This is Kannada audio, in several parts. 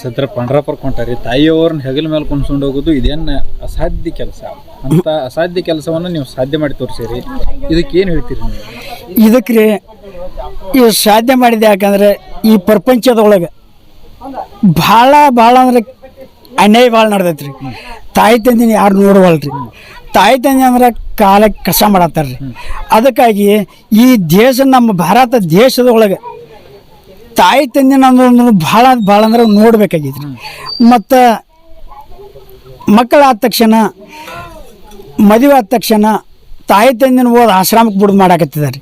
ಸದ್ರ ಪಂಡ್ರಾಪುರ ಕೊಂಟಾರಿ ತಾಯಿಯವ್ರನ್ನ ಹೆಗಲ ಮೇಲೆ ಕುಣ್ಸ್ಕೊಂಡು ಹೋಗೋದು ಇದೇನು ಅಸಾಧ್ಯ ಕೆಲಸ? ಅಂತ ಅಸಾಧ್ಯ ಕೆಲಸವನ್ನು ನೀವು ಸಾಧ್ಯ ಮಾಡಿ ತೋರಿಸಿರಿ. ಇದಕ್ಕೆ ಏನು ಹೇಳ್ತೀರಿ ಇದಕ್ಕೆ ರೀ ಇದು ಸಾಧ್ಯ ಮಾಡಿದೆ ಯಾಕಂದ್ರೆ ಈ ಪ್ರಪಂಚದೊಳಗೆ ಭಾಳ ಭಾಳ ಅಂದ್ರೆ ಅನ್ಯಾಯ ಭಾಳ ನಡೆದೈತ್ರಿ. ತಾಯಿ ತಂದಿನ ಯಾರು ನೋಡುವಲ್ರಿ. ತಾಯಿ ತಂದೆ ಅಂದ್ರೆ ಕಾಲಕ್ಕೆ ಕಸ ಮಾಡತ್ತಾರ್ರಿ. ಅದಕ್ಕಾಗಿ ಈ ದೇಶ, ನಮ್ಮ ಭಾರತ ದೇಶದೊಳಗೆ ತಾಯಿ ತಂದೆ ಅನ್ನೋದು ಭಾಳ ಭಾಳ ಅಂದ್ರೆ ನೋಡ್ಬೇಕಾಗೈತ್ರಿ ಮತ್ತು ಮಕ್ಕಳಾದ ತಕ್ಷಣ, ಮದುವೆ ಆದ ತಕ್ಷಣ ತಾಯಿ ತಂದಿನ ಹೋದ ಆಶ್ರಮಕ್ಕೆ ಬಿಡುದು ಮಾಡಾಕತ್ತಿದ್ದಾರೆ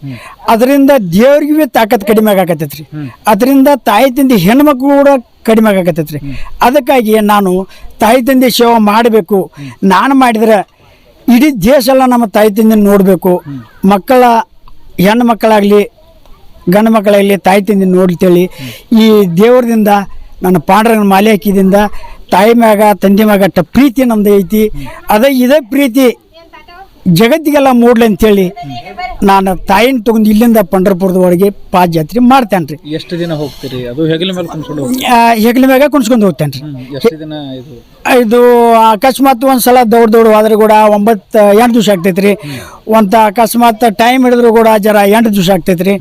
ಅದರಿಂದ ದೇವ್ರಿಗೆ ಭೀ ತಾಕತ್ ಕಡಿಮೆ ಆಗಾಕತ್ತೈತ್ರಿ. ಅದರಿಂದ ತಾಯಿ ತಂದೆ ಹೆಣ್ಮಕ್ಳು ಕೂಡ ಕಡಿಮೆ ಆಗಾಕತ್ತೈತ್ರಿ. ಅದಕ್ಕಾಗಿ ನಾನು ತಾಯಿ ತಂದೆ ಸೇವೆ ಮಾಡಬೇಕು. ನಾನು ಮಾಡಿದ್ರೆ ಇಡೀ ದೇಶ ಎಲ್ಲ ನಮ್ಮ ತಾಯಿ ತಂದೆ ನೋಡಬೇಕು. ಮಕ್ಕಳ, ಹೆಣ್ಣು ಮಕ್ಕಳಾಗಲಿ ಗಂಡು ಮಕ್ಕಳಲ್ಲಿ ತಾಯಿ ತಂದೆ ನೋಡ್ತೇಳಿ. ಈ ದೇವ್ರದಿಂದ ನನ್ನ ಪಾಂಡ್ರಂಗನ ಮಾಲೆ ಹಾಕಿದಿಂದ ತಾಯಿ ಮ್ಯಾಗ ತಂದೆ ಮ್ಯಾಗ ಅಟ್ಟ ಪ್ರೀತಿ ನಮ್ದು ಐತಿ. ಅದೇ ಇದೇ ಪ್ರೀತಿ ಜಗತ್ತಿಗೆಲ್ಲ ಮೂಡ್ಲಿ ಅಂತೇಳಿ ನಾನು ತಾಯಿನ ತಗೊಂಡು ಇಲ್ಲಿಂದ ಪಂಡ್ರಪುರದ ಒಳಗೆ ಪಾದ ಜಾತ್ರೆ ಮಾಡ್ತೇನೆ ರೀ. ಎಷ್ಟು ದಿನ ಹೋಗ್ತೀರಿ? ಅದು ಹೆಗಲ ಮೇಲೆ ಕುಣ್ಸ್ಕೊಂಡು ಹೆಗಲ ಮ್ಯಾಗ ಕುಣ್ಸ್ಕೊಂಡು ಹೋಗ್ತೇನೆ ರೀ. ಎಷ್ಟು ದಿನ ಇದು? ಇದು ಅಕಸ್ಮಾತ್ ಒಂದು ಸಲ ದೌಡ್ ದೌಡ್ ಹೋದ್ರೆ ಕೂಡ ಒಂಬತ್ತು ಎಂಟು ದಿವಸ ರೀ. ಒಂದು ಅಕಸ್ಮಾತ್ ಟೈಮ್ ಹಿಡಿದ್ರು ಕೂಡ ಜರ ಎಂಟು ದಿವಸ ಆಗ್ತೈತ್ರಿ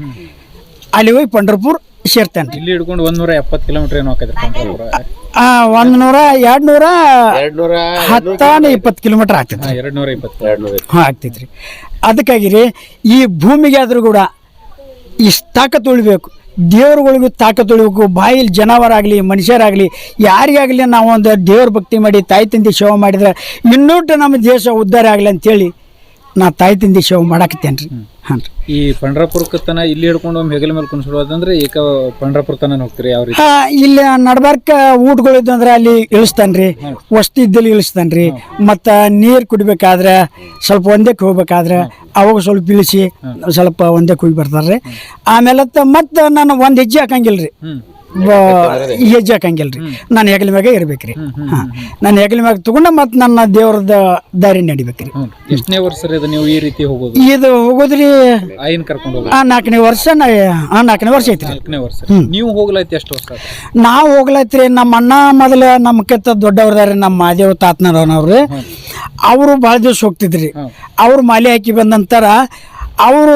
ಅಲ್ಲಿ ಹೋಗಿ ಪಂಡರ್ಪುರ್ ಸೇರ್ತೇನೆ. ರೀ ಇಲ್ಲಿ ಹಿಡ್ಕೊಂಡು ಒಂದ್ನೂರ ಎಪ್ಪತ್ತು ಕಿಲೋಮೀಟರ್ ಏನು ಹಾಕಿದ್ರೆ ಒಂದು ನೂರ ಎರಡು ನೂರ ಹತ್ತಾನು ಇಪ್ಪತ್ತು ಕಿಲೋಮೀಟರ್ ಆಗ್ತೈತ್ರಿ ಎರಡು ನೂರ ಇಪ್ಪತ್ತು. ಹಾಂ ಆಗ್ತೈತ್ರಿ. ಅದಕ್ಕಾಗಿ ರೀ ಈ ಭೂಮಿಗೆ ಆದರೂ ಕೂಡ ಇಷ್ಟು ತಾಕತ್ತು ಉಳಿಬೇಕು. ದೇವ್ರುಗಳಿಗೂ ತಾಕತ್ತು ಉಳಿಬೇಕು. ಬಾಯಿಲಿ ಜನವರಾಗಲಿ ಮನುಷ್ಯರಾಗಲಿ ಯಾರಿಗಾಗಲಿ ನಾವು ಒಂದು ದೇವ್ರ ಭಕ್ತಿ ಮಾಡಿ ತಾಯಿ ತಂದೆ ಸೇವೆ ಮಾಡಿದ್ರೆ ಇನ್ನೂಟ ನಮ್ಮ ದೇಶ ಉದ್ಧಾರ ಆಗಲಿ ಅಂತೇಳಿ ನಾ ತಾಯಿ ತಂದೆ ಸೇವೆ ಮಾಡಾಕತ್ತೇನೆ ರೀ ಹಾಂ ರೀ ಈ ಪಂಡ್ರಾಪುರಕ್ಕೆ ತನ ಇಲ್ಲಿ ಹಿಡ್ಕೊಂಡು ಒಮ್ಮೆ ಹೆಗಲ ಮೇಲೆ ಕುಣಿಸ್ಬಿಡೋದಂದ್ರೆ ಈಗ ಪಂಡ್ರಾಪುರ ತನ ಹೋಗ್ತೀರಿ ಯಾವ ರೀತಿ? ಇಲ್ಲಿ ನಡ್ಬಾರ್ಕ ಊಟಗಳಿದ್ದು ಅಂದ್ರೆ ಅಲ್ಲಿ ಇಳಿಸ್ತಾನೆ ರೀ ವಸ್ತಿ ಇದ್ದಲ್ಲಿ ಇಳಿಸ್ತಾನೆ ರೀ ಮತ್ತು ನೀರು ಕುಡಿಬೇಕಾದ್ರೆ ಸ್ವಲ್ಪ ಒಂದಕ್ಕೆ ಹೋಗ್ಬೇಕಾದ್ರೆ ಅವಾಗ ಸ್ವಲ್ಪ ಇಳಿಸಿ ಸ್ವಲ್ಪ ಒಂದಕ್ಕೆ ಹೋಗಿ ಬರ್ತಾರೆ ರೀ ಆಮೇಲೆ ಮತ್ತೆ ನಾನು ಒಂದು ಹೆಜ್ಜೆ ಹಾಕಂಗಿಲ್ಲ ರೀ ಹ್ಮ್. ಹೆಜ್ಜೆ ಹಾಕಂಗಿಲ್ಲ ರೀ ನಾನು ಹೆಗಲ ಮ್ಯಾಗ ಇರ್ಬೇಕು ರೀ ಹಾಂ. ನಾನು ಹೆಗಲ ಮ್ಯಾಗ ತಗೊಂಡ ಮತ್ತೆ ನನ್ನ ದೇವ್ರದ ದಾರಿ ನಡಿಬೇಕು ರೀ ಎಷ್ಟನೇ ವರ್ಷ ರೀ ಇದು ನೀವು ಈ ರೀತಿ ಹೋಗೋದು? ಇದು ಹೋಗೋದ್ರಿ ಆಯಿನ ಕರ್ಕೊಂಡು ಹೋಗೋದು. ಆ ನಾಲ್ಕನೇ ವರ್ಷ ನಾ ಆ ನಾಲ್ಕನೇ ವರ್ಷ ಐತ್ರಿ. ನಾಲ್ಕನೇ ವರ್ಷ. ನೀವು ಹೋಗ್ಲೈತಿ ಎಷ್ಟು ವರ್ಷ? ಆತು? ನಾವು ಹೋಗ್ಲತ್ರಿ ನಮ್ಮ ಅಣ್ಣ ಮೊದಲ ನಮ್ಮ ಕೆತ್ತ ದೊಡ್ಡವ್ರದಾರಿ ನಮ್ಮ ಮಾದೇವ್ ತಾತನವ್ರವ್ರು ಅವರು. ಭಾಳ ದಿವಸ ಹೋಗ್ತಿದ್ರಿ. ಅವ್ರು ಮಾಲೆ ಹಾಕಿ ಬಂದ ನಂತರ ಅವರು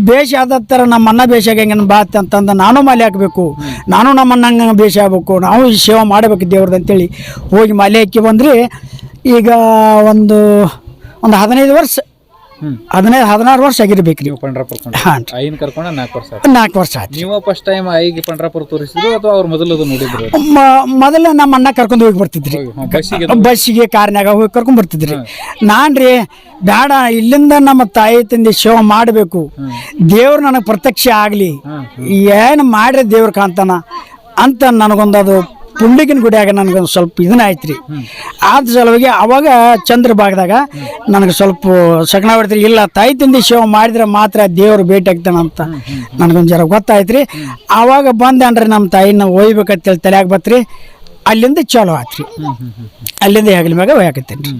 ಬೇಷ ಆದ ಥರ ನಮ್ಮ ಅಣ್ಣ ಬೇಷ ಆಗಂಗೆ ಬಾತ್ ಅಂತಂದು ನಾನು ಮಾಲೆ ಹಾಕಬೇಕು ನಾನು ನಮ್ಮ ಅಣ್ಣಂಗೆ ಬೇಷ ಆಗ್ಬೇಕು ನಾವು ಸೇವೆ ಮಾಡಬೇಕು ದೇವ್ರದ್ದು ಅಂತೇಳಿ ಹೋಗಿ ಮಾಲೆ ಹಾಕಿ ಬಂದ್ರಿ ಈಗ ಒಂದು ಒಂದು ಹದಿನೈದು ವರ್ಷ. ಹದಿನೈದು ಹದಿನಾರು ವರ್ಷ ಆಗಿರ್ಬೇಕು ನೀವು ಪಂಡ್ರಾಪುರ ಹಾಂ ಕರ್ಕೊಂಡು ನಾಲ್ಕು ವರ್ಷ ಆಯ್ತು. ನಾಲ್ಕು ವರ್ಷ ಆಯ್ತು. ನೀವು ಫಸ್ಟ್ ಟೈಮ್ ಐಗೆ ಪಂಡ್ರಾಪುರ ತೋರಿಸಿದ್ರು ಅಥವಾ ಅವ್ರು ಮೊದಲು ಅದು ನೋಡಿದ್ರು? ಮ- ಮೊದಲ ನಮ್ಮ ಅಣ್ಣ ಕರ್ಕೊಂಡು ಹೋಗಿ ಬರ್ತಿದ್ರಿ. ಬಸ್ಸಿಗೆ ಬಸ್ಸಿಗೆ ಕಾರ್ನ್ಯಾಗ ಹೋಗಿ ಕರ್ಕೊಂಡ್ ಬರ್ತಿದ್ರಿ. ನಾನು ರೀ ಬೇಡ ಇಲ್ಲಿಂದ ನಮ್ಮ ತಾಯಿ ತಂದೆ ಸೇವೆ ಮಾಡಬೇಕು. ದೇವ್ರು ನನಗೆ ಪ್ರತ್ಯಕ್ಷ ಆಗಲಿ. ಏನು ಮಾಡ್ರಿ ದೇವ್ರ ಕಾಂತನ? ಅಂತ ನನಗೊಂದು ಅದು ಪುಂಡಿಗಿನ ಗುಡಿಯಾಗ ನನಗೊಂದು ಸ್ವಲ್ಪ ಇದನ್ನ ಆಯ್ತು ರೀ ಆದ ಸಲುವಾಗಿ ಅವಾಗ ಚಂದ್ರ ಭಾಗದಾಗ ನನಗೆ ಸ್ವಲ್ಪ ಸಗಣ ಹೊಡ್ತೀರಿ ಇಲ್ಲ ತಾಯಿ ತಿಂದಿ ಸೇವೆ ಮಾಡಿದ್ರೆ ಮಾತ್ರ ದೇವ್ರು ಭೇಟಿ ಆಗ್ತಾನಂತ ನನಗೊಂದು ಜರ ಗೊತ್ತಾಯ್ತು ರೀ ಆವಾಗ ಬಂದೇನ್ರಿ ನಮ್ಮ ತಾಯಿನ ಒಯ್ಬೇಕಂತೇಳಿ ತಲೆಯಾಗ ಬತ್ರಿ ಅಲ್ಲಿಂದ ಚಾಲು ಆತ್ರಿ. ಅಲ್ಲಿಂದ ಹೆಗಲ ಮ್ಯಾಗ ಒಯ್ಯಾಕತ್ತೇನೆ ರೀ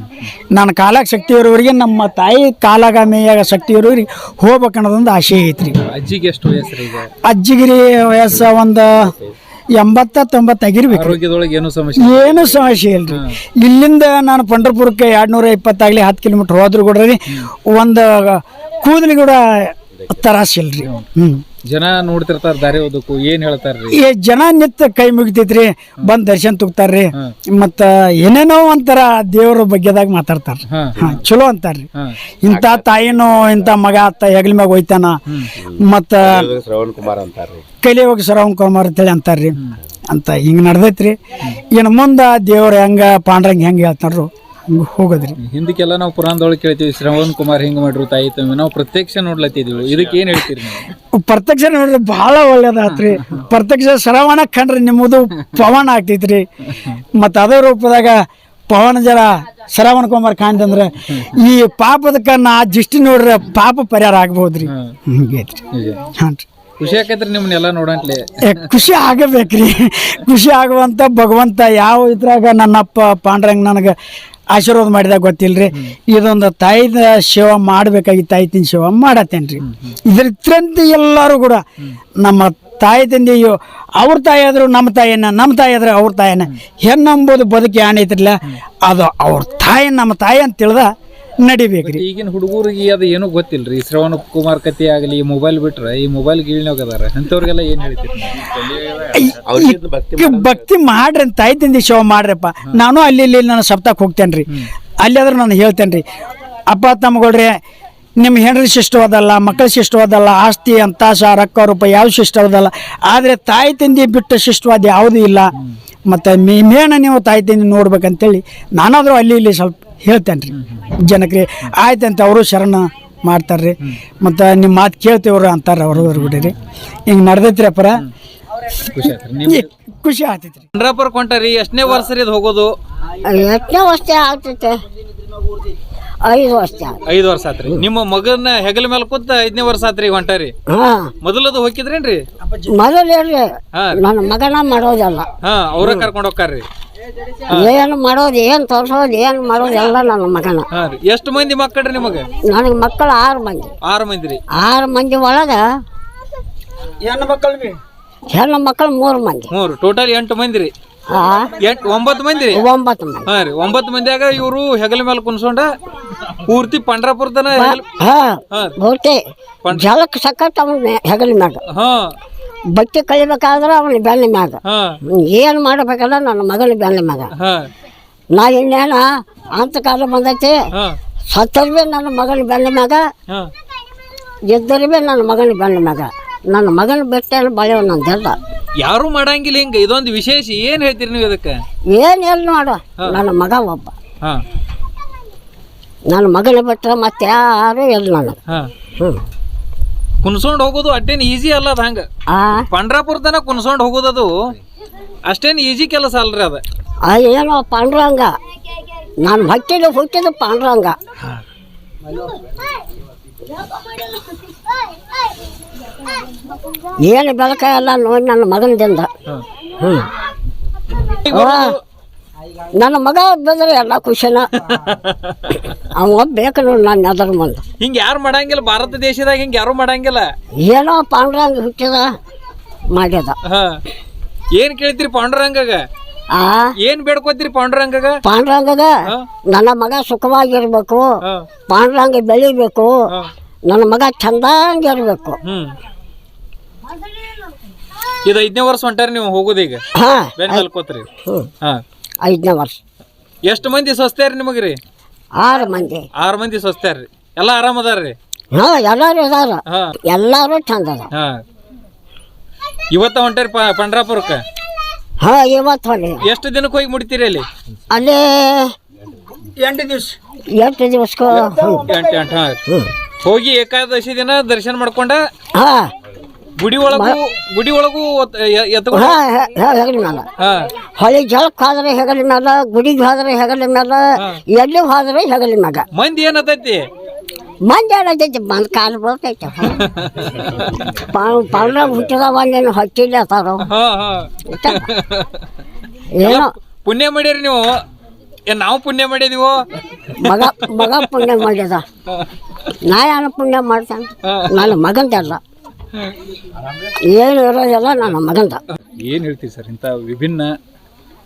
ನಾನು ಕಾಲಾಗ ಶಕ್ತಿ ಇರೋರಿಗೆ ನಮ್ಮ ತಾಯಿ ಕಾಲಾಗ ಮೇಯಾಗ ಶಕ್ತಿ ಇರೋರಿಗೆ ಹೋಗ್ಬೇಕನ್ನೋದೊಂದು ಆಸೆ ಐತ್ರಿ. ಅಜ್ಜಿಗೆ ಎಷ್ಟು ವಯಸ್ಸು ಅಜ್ಜಿಗಿರಿ ವಯಸ್ಸು ಒಂದು ಎಂಬತ್ತ ತೊಂಬತ್ತಾಗಿರ್ಬೇಕು ಆರೋಗ್ಯದೊಳಗೆ ಏನು ಸಮಸ್ಯೆ ಏನು ಸಮಸ್ಯೆ ಇಲ್ರಿ ಇಲ್ಲಿಂದ ನಾನು ಪಂಡರ್ಪುರಕ್ಕೆ ಎರಡು ನೂರ ಇಪ್ಪತ್ತಾಗಲಿ ಹತ್ತು ಕಿಲೋಮೀಟ್ರ್ ಹೋದ್ರು ಕೂಡ ರೀ ಒಂದು ಕೂದಲಿ ಕೂಡ ತರಾಸಿಲ್ರಿ ಹ್ಞೂ ಜನ ನೋಡ್ತಿರ್ತಾರ ದಾರಿ ಓದಕ್ಕೂ ಏನ್ ಹೇಳ್ತಾರ್ರಿ? ಈ ಜನ ನಿತ್ತ ಕೈ ಮುಗಿತೈತ್ರಿ ಬಂದ್ ದರ್ಶನ ತುಗ್ತಾರ್ರಿ. ಮತ್ತ ಏನೇನೋ ಒಂಥರ ದೇವ್ರ ಬಗ್ಗೆದಾಗ ಮಾತಾಡ್ತಾರ ಚಲೋ ಅಂತಾರ್ರಿ. ರೀ ಇಂಥ ತಾಯಿನೋ ಇಂಥ ಮಗ ಅತ್ತ ಹೆಗಲ ಮ್ಯಾಗ ಹೋಯ್ತಾನ. ಮತ್ತ ಶ್ರವಣ್ ಕುಮಾರ್ ಅಂತಾರ್ರಿ. ಕೈಲಿ ಹೋಗಿ ಶ್ರವಣ್ ಕುಮಾರ್ ಅಂತೇಳಿ ಅಂತಾರ್ರಿ. ಅಂತ ಹಿಂಗ್ ನಡ್ದೈತ್ರಿ. ಇನ್ನು ಮುಂದ ದೇವ್ರ ಹೆಂಗ ಪಾಂಡ್ರಂಗ್ ಹೆಂಗ ಹೇಳ್ತಾರ್ರು ಹೋಗೋದ್ರಿ ಹಿಂದಕ್ಕೆಲ್ಲ ನಾವು ಪುರಾಣದೊಳಗೆ ಕೇಳ್ತೀವಿ ಶ್ರವಣ್ ಕುಮಾರ್ ಹಿಂಗ್ ಮಾಡ್ರು ತಾಯಿ ತಮ್ಮ ನಾವು ಪ್ರತ್ಯಕ್ಷ ನೋಡ್ಲತ್ತಿದ್ವಿ. ಇದಕ್ಕೆ ಏನ್ ಹೇಳ್ತೀರಿ ನೀವು? ಪ್ರತ್ಯಕ್ಷ ನೋಡಿದ್ರೆ ಬಹಳ ಒಳ್ಳೇದಾತ್ರಿ. ಪ್ರತ್ಯಕ್ಷ ಶ್ರವಣ ಕಂಡ್ರಿ ನಿಮ್ಮದು ಪವನ ಆಗ್ತೈತ್ರಿ. ಮತ್ತು ಅದೇ ರೂಪದಾಗ ಪವನ ಜರ ಶ್ರವಣ ಕುಮಾರ್ ಕಾಣ್ತಂದ್ರೆ ಈ ಪಾಪದ ಕಣ್ಣ ಆ ನೋಡ್ರೆ ನೋಡ್ರಿ ಪಾಪ ಪರಿಹಾರ ಆಗ್ಬೋದ್ರಿ ಹಿಂಗೈತ್ರಿ ನಿಜ ಹಾಂ ರೀ. ಖುಷಿ ಆಕೈತ್ರಿ ನಿಮ್ಮನ್ನೆಲ್ಲ ನೋಡಂಟ್ಲೆ ಏ, ಖುಷಿ ಆಗಬೇಕ್ರಿ. ಖುಷಿ ಆಗುವಂತ ಭಗವಂತ ಯಾವ ಇದ್ರಾಗ ನನ್ನಪ್ಪ ಪಾಂಡ್ರಂಗ್ ನನಗೆ ಆಶೀರ್ವಾದ ಮಾಡಿದಾಗ ಗೊತ್ತಿಲ್ರಿ. ಇದೊಂದು ತಾಯಿದ ಸೇವ ಮಾಡ್ಬೇಕಾಗಿ ತಾಯಿ ತಿನ್ ಸೇವೆ ಮಾಡತ್ತೇನ್ರಿ. ಇದ್ರಂತೆ ಎಲ್ಲರೂ ಕೂಡ ನಮ್ಮ ತಾಯಿ ತಂದೆಯು ಅವ್ರ ತಾಯಿ ಆದರೂ ನಮ್ಮ ತಾಯಿಯನ್ನ ನಮ್ಮ ತಾಯಿ ಆದ್ರೆ ಅವ್ರ ತಾಯಿನ. ಹೆಣ್ಣಂಬುದು ಬದುಕಿ ಏನೈತ್ರಲ್ಲ ಅದು ಅವ್ರ ತಾಯಿ ನಮ್ಮ ತಾಯಿ ಅಂತ ತಿಳಿದ ನಡಿಬೇಕ್ರಿ. ಈಗಿನ ಹುಡುಗರಿಗೆ ಅದು ಏನು ಗೊತ್ತಿಲ್ರಿ. ಶ್ರವಣ ಕುಮಾರ್ ಕತೆ ಆಗಲಿ ಮೊಬೈಲ್ ಬಿಟ್ರೆ ಈ ಮೊಬೈಲ್ ಗೀಳ್ನಾಗ ಅದಾರ ಅಂಥವ್ರಿಗೆಲ್ಲ ಏನು ಹೇಳ್ತೀರಿ ಭಕ್ತಿ ಈ ಮಾಡ್ರಿ ಅಂತ ತಾಯಿ ತಂದೆ ಶೋ ಮಾಡ್ರಪ್ಪ. ನಾನು ಅಲ್ಲಿ ಇಲ್ಲಿ ನಾನು ಸಪ್ತಾಕ್ ಹೋಗ್ತೇನೆ ರೀ ಅಲ್ಲಿ ಆದ್ರೆ ನಾನು ಹೇಳ್ತೇನೆ ರೀ ಅಪ್ಪ ತಮ್ಮಗಳ್ರಿ ನಿಮ್ಮ ಹೆಂಡ್ರಿ ಶಿಷ್ಟವಾದಲ್ಲ ಮಕ್ಕಳ ಶಿಷ್ಟವಾದಲ್ಲ ಆಸ್ತಿ ಅಂತಾಸ ರೊಕ್ಕ ರೂಪಾಯಿ ಯಾವ ಶಿಷ್ಟವಾದಲ್ಲ ಆದರೆ ತಾಯಿ ತಂದೆ ಬಿಟ್ಟ ಶಿಷ್ಟವಾದ ಯಾವುದೂ ಇಲ್ಲ. ಮತ್ತು ಮೇಣ ನೀವು ತಾಯಿ ತಂದೆ ನೋಡ್ಬೇಕಂತೇಳಿ ನಾನಾದರೂ ಅಲ್ಲಿ ಇಲ್ಲಿ ಸ್ವಲ್ಪ ಹೇಳ್ತೇನೆ ರೀ ಜನಕ್ಕೆ ಆಯ್ತಂತ ಅವರು ಶರಣ ಮಾಡ್ತಾರೆ ರೀ ಮತ್ತು ನಿಮ್ಮ ಮಾತು ಕೇಳ್ತೇವ್ರು ಅಂತಾರೆ ಅವರು ಕೂಡ ರೀ ಹಿಂಗೆ ನಡೆದೈತ್ರಿ ಅಪ್ಪರ ಈ ಖುಷಿ ಆಗ್ತೈತ್ರಿ ಪಂಡ್ರಾಪುರ ಕೊಂಟಾರಿ ಎಷ್ಟನೇ ವರ್ಷ ರೀ ಇದು ಹೋಗೋದು? ಎಷ್ಟನೇ ವರ್ಷ ಆಗ್ತೈತೆ? ಐದು ವರ್ಷ ಐದು ವರ್ಷ ಆತ್ರಿ. ನಿಮ್ಮ ಮಗನ ಹೆಗಲ ಮೇಲೆ ಕೂತ ಐದನೇ ವರ್ಷ ಆತ್ರಿ ಈಗ ಹೊಂಟಾರಿ ಹಾ. ಮೊದಲದು ಹೋಗಿದ್ರೇನ್ರಿ? ಮೊದಲು ಇರ್ಲಿ. ಹಾ. ನನ್ನ ಮಗನ ಮಾಡೋದಲ್ಲ. ಹಾ ಅವ್ರ ಕರ್ಕೊಂಡು ಹೋಗ್ತಾರ್ರಿ. ಏನು ಮಾಡೋದು ಏನು ತೋರ್ಸೋದು ಏನು ಮಾಡೋದು ಎಲ್ಲ ನನ್ನ ಮಗನ. ಎಷ್ಟು ಮಂದಿ ಮಕ್ಕಳ್ರಿ ನಿಮಗೆ? ನನಗೆ ಮಕ್ಕಳು ಆರು ಮಂದಿ. ಆರು ಮಂದಿ ರೀ ಆರು ಮಂದಿ ಒಳಗೆ ಹೆಣ್ಣು ಮಕ್ಕಳು ಬಿ? ಹೆಣ್ಣು ಮಕ್ಕಳು ಮೂರು ಮಂದಿ. ಮೂರು. ಟೋಟಲ್ ಎಂಟು ಮಂದಿ ರೀ ಎಂಟು ಒಂಬತ್ತು ಮಂದಿ ರೀ ಒಂಬತ್ತು ಮಂದಿ. ಹಾ ರೀ. ಒಂಬತ್ತು ಮಂದಿಯಾಗ ಇವರು ಹೆಗಲ ಮೇಲೆ ಕುನ್ಸೊಂಡ ಪೂರ್ತಿ ಪಂಡ್ರಾಪುರ ತನ ಹೆಗಲ ಹಾ ಹಾ ಬಹುತೇ ಜಲಕ್ಕೆ ಸಕ್ಕತ್ ಅವನ ಹೆಗಲ ಮ್ಯಾಗ. ಹಾ. ಬಟ್ಟೆ ಕಳಿಬೇಕಾದ್ರೆ ಅವನ ಬೆನ್ನ ಮ್ಯಾಗ. ಏನು ಮಾಡಬೇಕಲ್ಲ ನನ್ನ ಮಗನ ಬೆನ್ನ ಮ್ಯಾಗ. ನಾ ಇನ್ನೇನ ಅಂತ ಕಾಲ ಬಂದೈತಿ ಸತ್ತರ್ ಬಿ ನನ್ನ ಮಗನ ಬೆನ್ನ ಮ್ಯಾಗ ಇದ್ದರು ಬಿ ನನ್ನ ಮಗನ ಬೆನ್ನ ಮ್ಯಾಗ. ನನ್ನ ಮಗನ ಬೆಟ್ಟ ಬಳೆಯವ ನನ್ನ ದೆಲ್ಲ ಯಾರು ಮಾಡಂಗಿಲ್ಲ ಹಿಂಗ ಇದೊಂದು ವಿಶೇಷ. ಏನು ಹೇಳ್ತೀರಿ ನೀವು ಇದಕ್ಕೆ? ಏನು ಎಲ್ಲಿ ನೋಡು ನನ್ನ ಮಗ ಒಬ್ಬ. ನನ್ನ ಮಗನ ಬಿಟ್ಟರೆ ಮತ್ತೆ ಯಾರು ಎಲ್ಲಿ ನನಗೆ ಹ್ಞೂ ಕುನ್ಸ್ಕೊಂಡ್ ಹೋಗೋದು ಅಷ್ಟೇನು ಈಜಿ ಅಲ್ಲ ಅದ ಹಂಗ. ಆ. ಪಂಡ್ರಾಪುರ ತನ ಕುನ್ಸ್ಕೊಂಡ್ ಹೋಗೋದದು ಅಷ್ಟೇನ್ ಈಜಿ ಕೆಲಸ ಅಲ್ರಿ ಅದ. ಆ ಏನೋ ಪಾಂಡುರಂಗ. ನಾನು ಹೊಟ್ಟೆಲಿ ಹುಟ್ಟಿದ ಪಾಂಡುರಂಗ. ಏನು ಬೆಳಕ ಎಲ್ಲ ನೋಡಿ ನನ್ನ ಮಗನದಿಂದ. ಹ್ಞೂ ನನ್ನ ಮಗ ಬಂದ್ರೆ ಎಲ್ಲ ಖುಷಿನ. ಅವ ಬೇಕು ನೋಡಿ ನಾನು ಎದ್ರ ಮುಂದೆ. ಹಿಂಗ ಯಾರು ಮಾಡಂಗಿಲ್ಲ ಭಾರತ ದೇಶದಾಗ ಹಿಂಗ ಯಾರು ಮಾಡಂಗಿಲ್ಲ? ಏನೋ ಪಾಂಡುರಂಗ ಹುಟ್ಟಿದ ಮಾಡ್ಯದ. ಏನು ಕೇಳ್ತೀರಿ ಪಾಂಡುರಂಗಾಗ? ಆ? ಏನ್ ಬೇಡ್ಕೋತೀರಿ ಪಾಂಡುರಂಗಾಗ? ಪಾಂಡುರಂಗದ ನನ್ನ ಮಗ ಸುಖವಾಗಿರ್ಬೇಕು ಪಾಂಡುರಂಗ ಬೆಳಿಬೇಕು ನನ್ನ ಮಗ ಚಂದಂಗಿರ್ಬೇಕು. ಇದು ಐದನೇ ವರ್ಷ ಹೊಂಟಾರಿ ನೀವು ಹೋಗೋದೀಗ? ಈಗ ಹಾ. ಬೆನ್ ಮಲ್ಕೋತ್ರಿ ಹ್ಞೂ ಹಾ. ಐದನೇ ವರ್ಷ. ಎಷ್ಟು ಮಂದಿ ಸ್ವಸ್ತಾರಿ ನಿಮಗೆ ರೀ ಆರು ಮಂದಿ. ಆರು ಮಂದಿ ಸ್ವಸ್ತ್ಯಾರ್ರಿ ಎಲ್ಲ ಆರಾಮ ಅದಾರ್ರಿ? ಹಾ ಎಲ್ಲರೂ ಇದಾರ ಹಾ. ಎಲ್ಲರೂ ಚಂದ ಅದ ಹಾ. ಇವತ್ತ ಹೊಂಟಾರಿ ಪ ಪಂಡ್ರಾಪುರಕ್ಕೆ? ಹಾ ಇವತ್ತು ಹೊಲಿ ಎಷ್ಟು ದಿನಕ್ಕೆ ಹೋಗಿ ಮುಡಿತೀರಿ ಅಲ್ಲಿ? ಅಲ್ಲಿ ಎಂಟು ದಿವಸ. ಎಂಟು ದಿವಸಕ್ಕೂ ಎಂಟು ಎಂಟು ಹಾ. ಹೋಗಿ ಏಕಾದಶಿ ದಿನ ದರ್ಶನ ಮಾಡ್ಕೊಂಡ ಹಾ. ಗುಡಿ ಒಳಗೂ ಗುಡಿ ಒಳಗೂ ಎತ್ಕೊಂಡು ಹಾ ಹೆಗಲ ಮೇಲೆ ಹಾ. ಹೊಳಿ ಜಳಕ್ಕೆ ಹೋದ್ರೆ ಹೆಗಲ ಮೇಲೆ ಗುಡಿಗೆ ಹೋದ್ರೆ ಹೆಗಲ ಮೇಲೆ ಎಲ್ಲಿ ಹೋದ್ರೆ ಹೆಗಲ ಮ್ಯಾಗ. ಮಂದಿ ಏನತೈತಿ? ಮಂದಿ ಏನತೈತಿ? ಬಂದ್ ಕಾಲು ಬರ್ತೈತೆ. ಪಾಂಡ್ರ ಹುಟ್ಟಿದವ ನೀನು ಹೊಟ್ಟಿಲ್ಲ ಅತ್ತಾರ ಹಾ ಹಾ. ಏನೋ. ಪುಣ್ಯ ಮಾಡ್ಯಾರಿ ನೀವು. ಏನ್ ನಾವು ಪುಣ್ಯ ಮಾಡಿದೀವೋ? ಮಗ ಮಗ ಪುಣ್ಯ ಮಾಡ್ಯದ ನಾ ಯಾರು ಪುಣ್ಯ ಮಾಡ್ತೇನೆ? ನನ್ನ ಮಗಂದಲ್ಲ ಏನು ಇರೋದೆಲ್ಲ ನಾನು ಮಗಂದ. ಏನು ಹೇಳ್ತೀವಿ ಸರ್? ಇಂಥ ವಿಭಿನ್ನ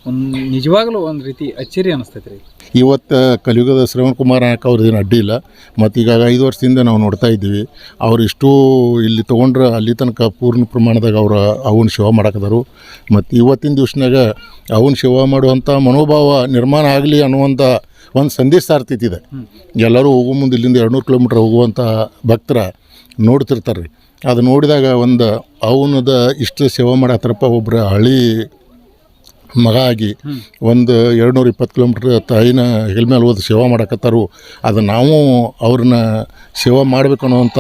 ಒಂದು ನಿಜವಾಗ್ಲೂ ಒಂದು ರೀತಿ ಅಚ್ಚರಿ ಅನಿಸ್ತೈತೆ ರೀ ಇವತ್ತು ಕಲಿಯುಗದ ಶ್ರವಣ್ ಕುಮಾರ್ ನಾಯಕ್ ಅವ್ರದ್ದೇನು ಅಡ್ಡಿ ಇಲ್ಲ. ಮತ್ತು ಈಗ ಐದು ವರ್ಷದಿಂದ ನಾವು ನೋಡ್ತಾ ಇದ್ದೀವಿ. ಅವ್ರು ಇಷ್ಟು ಇಲ್ಲಿ ತೊಗೊಂಡ್ರೆ ಅಲ್ಲಿ ತನಕ ಪೂರ್ಣ ಪ್ರಮಾಣದಾಗ ಅವರು ಅವನ ಸೇವ ಮಾಡಕದರು. ಮತ್ತು ಇವತ್ತಿನ ದಿವ್ಸನಾಗ ಅವನ ಸೇವ ಮಾಡುವಂಥ ಮನೋಭಾವ ನಿರ್ಮಾಣ ಆಗಲಿ ಅನ್ನುವಂಥ ಒಂದು ಸಂದೇಶ ಸಾರ್ತೈತಿ ಇದೆ ಎಲ್ಲರೂ ಹೋಗೋ ಮುಂದೆ ಇಲ್ಲಿಂದ ಎರಡುನೂರು ಕಿಲೋಮೀಟ್ರ್ ಹೋಗುವಂಥ ಭಕ್ತರ ನೋಡ್ತಿರ್ತಾರೆ ರೀ ಅದು ನೋಡಿದಾಗ ಒಂದು ಅವನದ ಇಷ್ಟು ಸೇವೆ ಮಾಡತ್ತಾರಪ್ಪ ಒಬ್ಬರ ಹಳಿ ಮಗ ಆಗಿ ಒಂದು ಎರಡುನೂರ ಇಪ್ಪತ್ತು ಕಿಲೋಮೀಟ್ರ್ ತಾಯಿನ ಮೇಲೆ ಹೋದ ಸೇವೆ ಮಾಡಕತ್ತಾರು. ಅದು ನಾವು ಅವ್ರನ್ನ ಸೇವೆ ಮಾಡಬೇಕು ಅನ್ನೋವಂಥ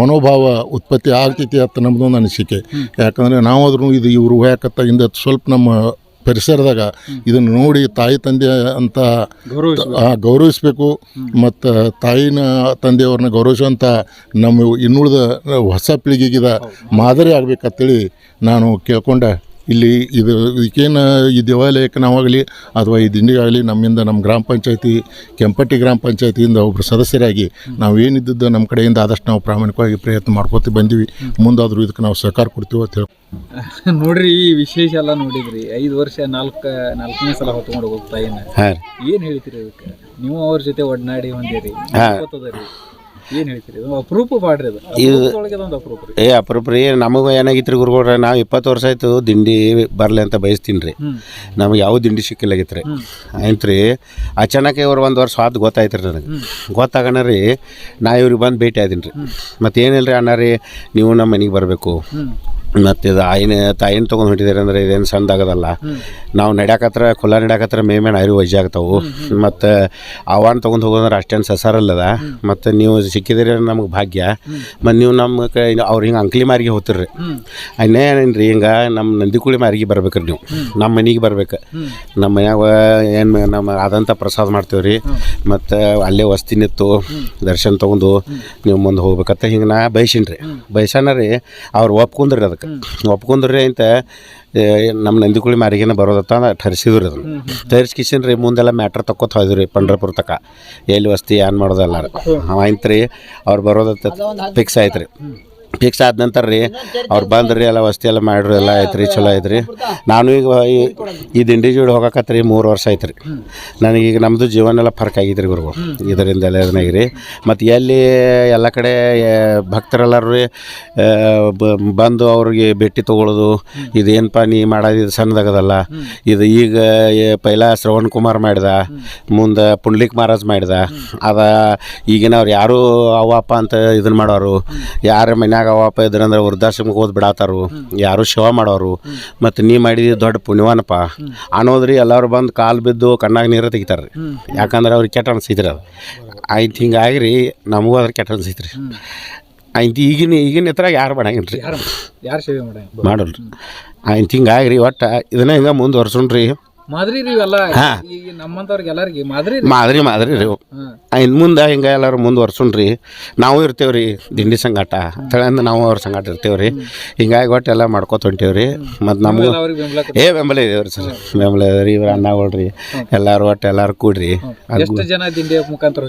ಮನೋಭಾವ ಉತ್ಪತ್ತಿ ಆಗ್ತೈತಿ ಅಂತ ನಮ್ಮದೊಂದು ಅನಿಸಿಕೆ. ಯಾಕಂದರೆ ನಾವಾದ್ರೂ ಇದು ಇವರು ಹೋಯಾಕತ್ತಾಗಿಂದ ಸ್ವಲ್ಪ ನಮ್ಮ ಪರಿಸರದಾಗ ಇದನ್ನು ನೋಡಿ ತಾಯಿ ತಂದೆ ಅಂತ ಗೌರವಿಸಬೇಕು. ಮತ್ತು ತಾಯಿನ ತಂದೆಯವ್ರನ್ನ ಗೌರವಿಸುವಂಥ ನಮ್ಮ ಇನ್ನುಳಿದ ಹೊಸ ಪೀಳಿಗೆಗಿದ ಮಾದರಿ ಆಗಬೇಕಂತೇಳಿ ನಾನು ಕೇಳ್ಕೊಂಡೆ. ಇಲ್ಲಿ ಇದು ಇದಕ್ಕೇನು ಈ ದೇವಾಲಯಕ್ಕೆ ನಾವಾಗಲಿ ಅಥವಾ ಈ ದಿಂಡಿಗಾಗಲಿ ನಮ್ಮಿಂದ ನಮ್ಮ ಗ್ರಾಮ ಪಂಚಾಯತಿ ಕೆಂಪಟ್ಟಿ ಗ್ರಾಮ ಪಂಚಾಯತಿಯಿಂದ ಒಬ್ಬರು ಸದಸ್ಯರಾಗಿ ನಾವು ಏನಿದ್ದದ್ದು ನಮ್ಮ ಕಡೆಯಿಂದ ಆದಷ್ಟು ನಾವು ಪ್ರಾಮಾಣಿಕವಾಗಿ ಪ್ರಯತ್ನ ಮಾಡ್ಕೋತ ಬಂದೀವಿ. ಮುಂದಾದರೂ ಇದಕ್ಕೆ ನಾವು ಸಹಕಾರ ಕೊಡ್ತೀವಿ ಅಂತ ಹೇಳಿ ನೋಡ್ರಿ ಈ ವಿಶೇಷ ಎಲ್ಲ ನೋಡಿದ್ರಿ. ಐದು ವರ್ಷ ನಾಲ್ಕು ನಾಲ್ಕನೇ ಸಲ ಹೊತ್ಕೊಂಡು ಹೋಗ್ತಾ ಏನು ಏನು ಹೇಳ್ತೀರಿ ಅದಕ್ಕೆ ನೀವು ಅವ್ರ ಜೊತೆ ಒಡನಾಡಿ ಹೊಂದಿರಿ ಏನ್ ಹೇಳ್ತೀರಿ? ಇದು ಅಪರೂಪ ಮಾಡ್ರಿ ಅದು. ಅಪರೂಪದೊಳಗೆ ಅದೊಂದು ಅಪರೂಪ ರೀ. ಏ ಅಪರೂಪ ರೀ ನಮಗೂ ಏನಾಗಿತ್ತು ರೀ ಗುರುಗಳ್ರೆ ನಾವು ಇಪ್ಪತ್ತು ವರ್ಷ ಆಯ್ತು ದಿಂಡಿ ಬರಲಿ ಅಂತ ಬಯಸ್ತೀನಿ ರೀ. ನಮಗೆ ಯಾವ ದಿಂಡಿ ಸಿಕ್ಕಿಲ್ಲಾಗಿತ್ತು ರೀ ಆಯ್ತು ರೀ. ಅಚಾನಕ್ ಇವ್ರು ಒಂದು ವರ್ಷ ಆದ್ ಗೊತ್ತಾಯ್ತು ರೀ ನನಗೆ. ಗೊತ್ತಾಗಣ ರೀ ನಾ ಇವ್ರಿಗೆ ಬಂದು ಭೇಟಿ ಆದೀನಿ ರೀ ಮತ್ತೇನಿಲ್ಲ ರೀ ಅಣ್ಣ ರೀ ನೀವು ನಮ್ಮ ಮನೆಗೆ ಬರಬೇಕು. ಮತ್ತು ಇದು ಆಯಿನ ತಾಯಿನ ತೊಗೊಂಡು ಹೊಂಟಿದ್ದೀರಿ ಅಂದ್ರೆ ಇದೇನು ಸಣ್ಣದಾಗದಲ್ಲ ನಾವು ನಡ್ಯಾಕತ್ರ ಖುಲ್ಲ ನಡ್ಯಾಕತ್ರ ಮೇ ಮೇಲೆ ಐರು ವಜ್ಜೆ ಆಗ್ತಾವು. ಮತ್ತು ಆವಾನ್ ತೊಗೊಂಡು ಹೋಗೋದಂದ್ರೆ ಅಷ್ಟೇನು ಸಸಾರಲ್ಲದ. ಮತ್ತು ನೀವು ಸಿಕ್ಕಿದಿರಿ ನಮಗೆ ಭಾಗ್ಯ. ಮತ್ತು ನೀವು ನಮ್ಮ ಕೈ ಅವ್ರು ಹಿಂಗೆ ಅಂಕ್ಲಿ ಮಾರಿಗೆ ಹೋಗ್ತಿರ್ರಿ ಇನ್ನೇನೇನು ರೀ ಹಿಂಗೆ ನಮ್ಮ ನಂದಿಕುಳಿ ಮಾರಿಗೆ ಬರ್ಬೇಕ್ರಿ ನೀವು. ನಮ್ಮ ಮನೆಗೆ ಬರ್ಬೇಕು. ನಮ್ಮ ಮನ್ಯಾಗ ಏನು ನಮ್ಮ ಆದಂಥ ಪ್ರಸಾದ ಮಾಡ್ತೀವಿ ರೀ ಮತ್ತು ಅಲ್ಲೇ ವಸ್ತಿ ನಿತ್ತು ದರ್ಶನ ತೊಗೊಂಡು ನೀವು ಮುಂದೆ ಹೋಗ್ಬೇಕತ್ತ ಹಿಂಗೆ ನಾ ಬಯಸಿನ್ರಿ. ರೀ ಬಯಸಣ ರೀ ಅವ್ರು ಒಪ್ಕೊಂಡ್ರಿ ಅದಕ್ಕೆ. ಒಪ್ಕೊಂಡ್ರಿ ಅಂತ ಏ, ನಮ್ಮ ನಂದಿಕುಳಿ ಮಾರಿಗೆನ ಬರೋದತ್ತ ಠರಿಸಿದ್ರು ಅದನ್ನು. ಕಿಶನ್ ರೀ ಮುಂದೆಲ್ಲ ಮ್ಯಾಟ್ರ್ ತಕ್ಕೊತ ಹೋಯ್ದು ರೀ ಪಂಡ್ರಪುರ ತಕ. ಎಲ್ಲಿ ವಸ್ತಿ ಏನು ಮಾಡೋದಲ್ಲ ಆಯ್ತು ರೀ ಅವ್ರು ಬರೋದತ್ತ ಫಿಕ್ಸ್ ಆಯ್ತು ರೀ ಫಿಕ್ಸ್ ಆದ ನಂತರ ರೀ ಅವ್ರು ಬಂದ್ರಿ ಎಲ್ಲ ವಸ್ತಿ ಎಲ್ಲ ಮಾಡ್ರಿ ಎಲ್ಲ ಆಯ್ತು ರೀ ಚಲೋ ಐತ್ರಿ ರೀ ನಾನು ಈಗ ಈ- ದಿಂಡಿ ಜೋಡಿ ಹೋಗಕತ್ರಿ ಮೂರು ವರ್ಷ ಆಯ್ತು ರೀ ನನಗೀಗ ನಮ್ಮದು ಜೀವನ ಎಲ್ಲ ಫರ್ಕ್ ಆಗಿದೆ ರೀ ಗುರುಗಳು ಇದರಿಂದ ಎಲ್ಲ ಇದನ್ನಾಗಿ ರೀ ಮತ್ತು ಎಲ್ಲಿ ಎಲ್ಲ ಕಡೆ ಭಕ್ತರೆಲ್ಲರೂ ರೀ ಬ- ಬಂದು ಅವ್ರಿಗೆ ಭೇಟಿ ತೊಗೊಳೋದು ಇದೇನಪ್ಪ ನೀ ಮಾಡೋದು ಇದು ಸಣ್ಣದಾಗದಲ್ಲ ಇದು ಈಗ ಪೈಲ ಶ್ರವಣ್ ಕುಮಾರ್ ಮಾಡಿದ ಮುಂದೆ ಪುಂಡ್ಲಿಕ್ ಮಹಾರಾಜ್ ಮಾಡಿದ ಅದ ಈಗಿನವ್ರು ಯಾರು ಅವಪ್ಪ ಅಂತ ಇದನ್ನ ಮಾಡೋರು ಯಾರ ಮನ್ಯಾಗ ಅವಪ್ಪ ಇದ್ರಂದ್ರೆ ವೃದ್ಧಾಶ್ರಮಕ್ಕೆ ಹೋದ್ ಬಿಡಾತಾರು. ಯಾರು ಶವ ಮಾಡೋರು. ಮತ್ತು ನೀ ಮಾಡಿದ ದೊಡ್ಡ ಪುಣ್ಯವಾನಪ್ಪ. ಅನ್ನೋದ್ರಿ ಎಲ್ಲರೂ ಬಂದು ಕಾಲು ಬಿದ್ದು ಕಣ್ಣಾಗ ನೀರು ತೆಗಿತಾರೆ ರೀ ಯಾಕಂದ್ರೆ ಅವ್ರಿಗೆ ಕೆಟ್ಟ ಅನ್ಸೈತ್ರಿ ಅದು. ಆಯ್ತು ಹಿಂಗಾಗಿ ರೀ ನಮಗೂ ಅದ್ರ ಕೆಟ್ಟ ಅನ್ಸೈತ್ರಿ. ಆಯ್ತು ಈಗಿನ ಈಗಿನ ಹತ್ರ ಯಾರು ಮಾಡಂಗಿಲ್ಲ ರೀ ಯಾರು ಮಾಡಲ್ರಿ. ಆಯ್ತು ಹಿಂಗಾಗಿ ರೀ ಒಟ್ಟು ಇದನ್ನ ಹಿಂಗೆ ಮುಂದುವರ್ಸೋಣ್ರಿ ಮಾದರಿ ರೀ ಇವೆಲ್ಲ. ಈಗ ನಮ್ಮಂತವ್ರಿಗೆ ಎಲ್ಲರಿಗೆ ಮಾದರಿ ರೀ. ಮಾದರಿ ಮಾದರಿ ರೀ. ಇನ್ನು ಮುಂದೆ ಹಿಂಗೆ ಎಲ್ಲರೂ ಮುಂದುವರ್ಸುಣ್ರಿ ನಾವು ಇರ್ತೇವೆ ರೀ ದಿಂಡಿ ಸಂಗಾಟ. ತಗೊಂಡ್ ನಾವು ಅವ್ರ ಸಂಗಾಟ ಇರ್ತೇವೆ ರೀ ಹಿಂಗಾಗಿ ಒಟ್ಟು ಎಲ್ಲ ಮಾಡ್ಕೊತ ಹೊಂಟೇವೆ ರೀ ಮತ್ತು ನಮಗೂ ಅವ್ರಿಗೆ ಬೆಂಬಲ ಕೊಡ್ತೀವಿ. ಏ ಬೆಂಬಲ ಇದೇವ್ರಿ ಸರ್. ಬೆಂಬಲ ಇದೆ ರೀ ಇವ್ರ ಅಣ್ಣಗಳ್ರಿ ಎಲ್ಲರೂ ಒಟ್ಟು ಎಲ್ಲರೂ ಕೂಡ್ರಿ. ಅದ್ ಎಷ್ಟು ಜನ ದಿಂಡೆ ಮುಖಾಂತರ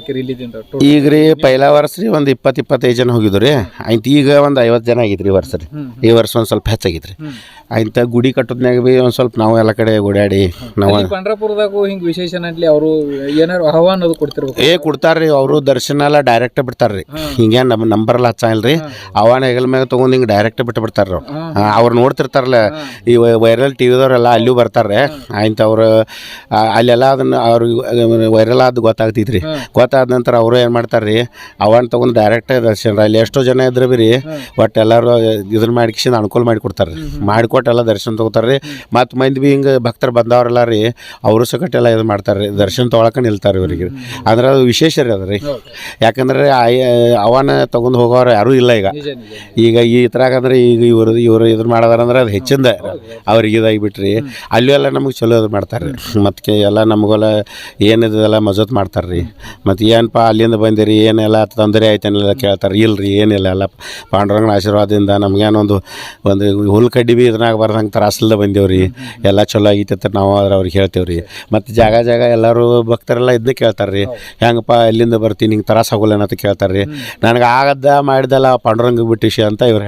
ಈಗ ರೀ ಪೈಲ ವರ್ಷ ರೀ ಒಂದು ಇಪ್ಪತ್ತು ಇಪ್ಪತ್ತೈದು ಜನ ಹೋಗಿದ್ದು ರೀ ಆಯ್ತು ಈಗ ಒಂದು ಐವತ್ತು ಜನ ಆಗಿದ್ರಿ ರೀ ಈ ವರ್ಷ ರೀ. ಈ ವರ್ಷ ಒಂದು ಸ್ವಲ್ಪ ಹೆಚ್ಚಾಗಿದ್ರಿ. ರೀ ಆಯ್ತು ಗುಡಿ ಕಟ್ಟೋದ್ನಾಗ ಭೀ ಒಂದು ಸ್ವಲ್ಪ ನಾವು ಎಲ್ಲ ಕಡೆ ಓಡಾಡಿ ನಾವು ಅಲ್ಲಿ ಪಂಡ್ರಪುರದಾಗೂ ಹಿಂಗ್ ವಿಶೇಷ ನಡ್ಲಿ ಅವರು ಏನಾರು ಆಹ್ವಾನ ಅದು ಕೊಡ್ತಿರ್ಬೇಕು. ಏ ಕೊಡ್ತಾರ್ರಿ ಅವರು ದರ್ಶನ ಎಲ್ಲ ಡೈರೆಕ್ಟ್ ಬಿಡ್ತಾರ್ರಿ. ಹಿಂಗೆ ನಮ್ಮ ನಂಬರ್ ಎಲ್ಲ ಹಚ್ಚಲ್ರಿ ಆಹ್ವಾನ ಹೆಗಲ ಮ್ಯಾಗ ತೊಗೊಂಡು ಹಿಂಗೆ ಡೈರೆಕ್ಟ್ ಬಿಟ್ಟು ಬಿಡ್ತಾರ್ರಿ ಅವ್ರು. ಅವ್ರು ನೋಡ್ತಿರ್ತಾರಲ್ಲ ಈ ವೈರಲ್ ಟಿ ವಿದವ್ರೆಲ್ಲ ಅಲ್ಲೂ ಬರ್ತಾರೆ ಆಯ್ತು ಅವ್ರು ಅಲ್ಲೆಲ್ಲ ಅದನ್ನ ಅವ್ರಿಗೆ ವೈರಲ್ ಆದ ಗೊತ್ತಾಗ್ತೈತ್ರಿ. ಗೊತ್ತಾದ ನಂತರ ಅವರು ಏನು ಮಾಡ್ತಾರ್ರಿ ಆಹ್ವಾನ ತೊಗೊಂಡು ಡೈರೆಕ್ಟ್ ದರ್ಶನ ಅಲ್ಲಿ ಎಷ್ಟೋ ಜನ ಇದ್ರೆ ಬಿ ರೀ ಒಟ್ಟು ಎಲ್ಲರೂ ಇದನ್ನ ಮಾಡಿಕಿಸಿಂದ ಅನುಕೂಲ ಮಾಡಿ ಕೊಡ್ತಾರೆ ಮಾಡಿಕೊಟ್ಟು ಎಲ್ಲ ದರ್ಶನ ತೊಗೋತಾರೆ ಮತ್ತು ಮಂದಿ ಬಿ ಹಿಂಗೆ ಭಕ್ತರು ಬಂದವರೆಲ್ಲ ರೀ ಅವರು ಸಕಟ್ ಎಲ್ಲ ಇದು ಮಾಡ್ತಾರೆ ರೀ ದರ್ಶನ ತೊಗೊಳಕ್ಕೆ ನಿಲ್ತಾರೆ ಇವರಿಗೆ. ಅಂದ್ರೆ ಅದು ವಿಶೇಷ ರೀ ಅದು ರೀ ಯಾಕಂದ್ರೆ ಆಯ- ಅವನ ತಗೊಂಡು ಹೋಗೋರು ಯಾರೂ ಇಲ್ಲ ಈಗ. ಈಗ ಈ ಥರಾಗ ಅಂದ್ರೆ ಈಗ ಇವರು ಇವರು ಇದ್ರ ಮಾಡೋದಾರಂದ್ರೆ ಅದು ಹೆಚ್ಚಿಂದ ಅವ್ರಿಗೆ ಇದಾಗಿ ಬಿಟ್ರಿ ಅಲ್ಲೂ ಎಲ್ಲ ನಮಗೆ ಚಲೋ ಇದು ಮಾಡ್ತಾರೆ ರೀ. ಮತ್ತು ಎಲ್ಲ ನಮಗೆಲ್ಲ ಏನಿದೆಲ್ಲ ಮಜತ್ ಮಾಡ್ತಾರೆ ರೀ. ಮತ್ತು ಏನಪ್ಪ ಅಲ್ಲಿಂದ ಬಂದಿರಿ ಏನೆಲ್ಲ ತೊಂದರೆ ಆಯ್ತೇನೆಲ್ಲ ಕೇಳ್ತಾರೆ. ಇಲ್ರಿ ಏನಿಲ್ಲ ಎಲ್ಲ ಪಾಂಡುರಂಗನ ಆಶೀರ್ವಾದದಿಂದ ನಮ್ಗೇನೊಂದು ಒಂದು ಹುಲ್ ಕಡ್ಡಿ ಬಿ ಇದ್ರಾಗ ಬರ್ದಂಗೆ ತ್ರಾಸಲ್ದ ಬಂದೇವ್ರಿ. ಎಲ್ಲ ಚಲೋ ಆಗೈತೆ ನಾವು ಆದ್ರೆ ಅವ್ರಿಗೆ ಹೇಳ್ತೇವೆ ರೀ. ಮತ್ತು ಜಾಗ ಜಾಗ ಎಲ್ಲರೂ ಭಕ್ತರೆಲ್ಲ ಇದನ್ನ ಕೇಳ್ತಾರೆ ರೀ. ಹೆಂಗಪ್ಪ ಎಲ್ಲಿಂದ ಬರ್ತೀನಿ ಹಿಂಗೆ ತ್ರಾಸ ಆಗೋಲ್ಲ ಅಂತ ಕೇಳ್ತಾರೆ ರೀ. ನನಗೆ ಆಗದ್ದ ಮಾಡಿದಲ್ಲ ಪಾಂಡುರಂಗ ಬಿಟ್ಟಿಸಿ ಅಂತ ಇವ್ರು